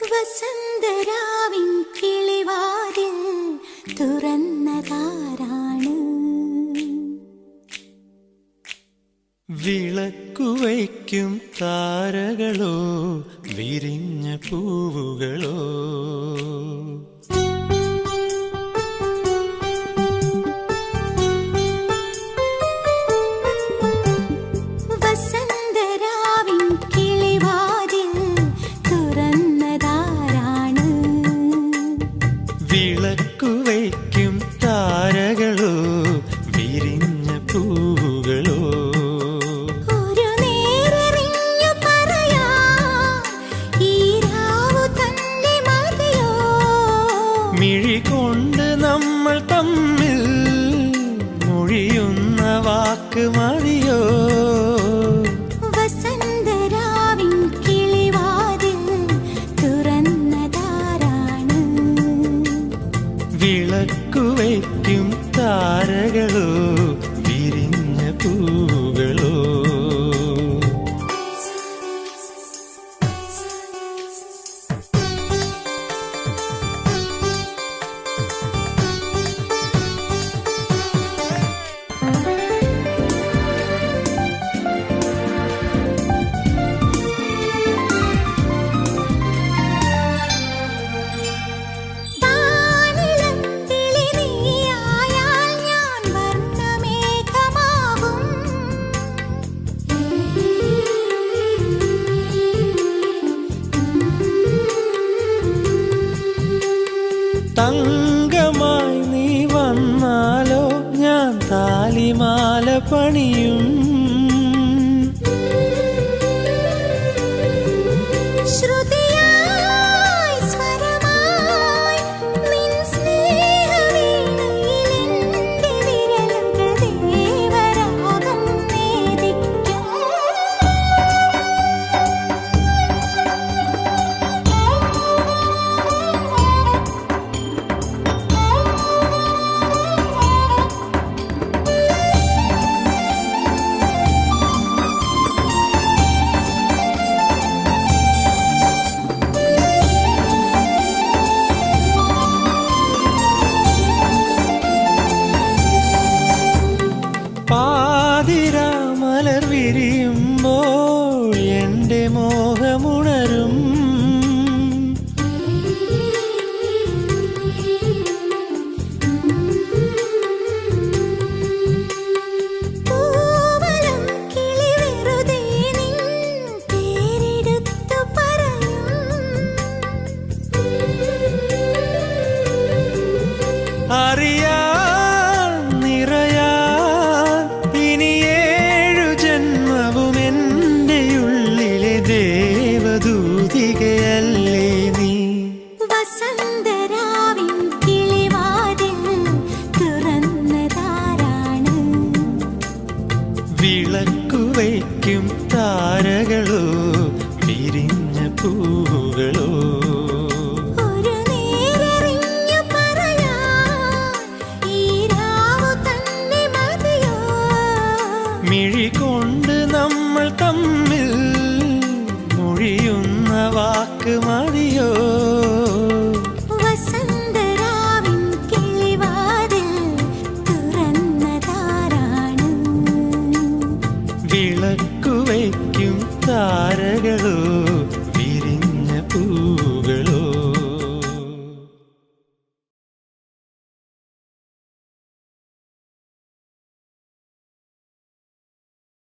വസന്തരാവിൻ കിളിവാതിൽ തുറന്നതാരാണ് വിളക്കുവയ്ക്കും താരകളോ വിരിഞ്ഞ പൂവുകളോ. വാക്ക് മതിയോ? വസന്തരാവിൻ കിളിവാതിൽ തുറന്നതാരാണ് വിളക്കുവയ്ക്കും താരകളോ വിരിഞ്ഞ പൂവുകളോ തങ്കമായി നീ വന്നാലോ? ഞാൻ താലിമാല പണിയും പറയും നിറയാ. ഇനി ഏഴു ജന്മവും എന്റെ ഉള്ളിലെ ദേവദൂതികയല്ലേ നീ? വസന്തരാവിൻ കിളിവാതിൽ തുറന്നതാരാണ്? വിളക്കുവയ്ക്കും താരകളോ மறக்குமா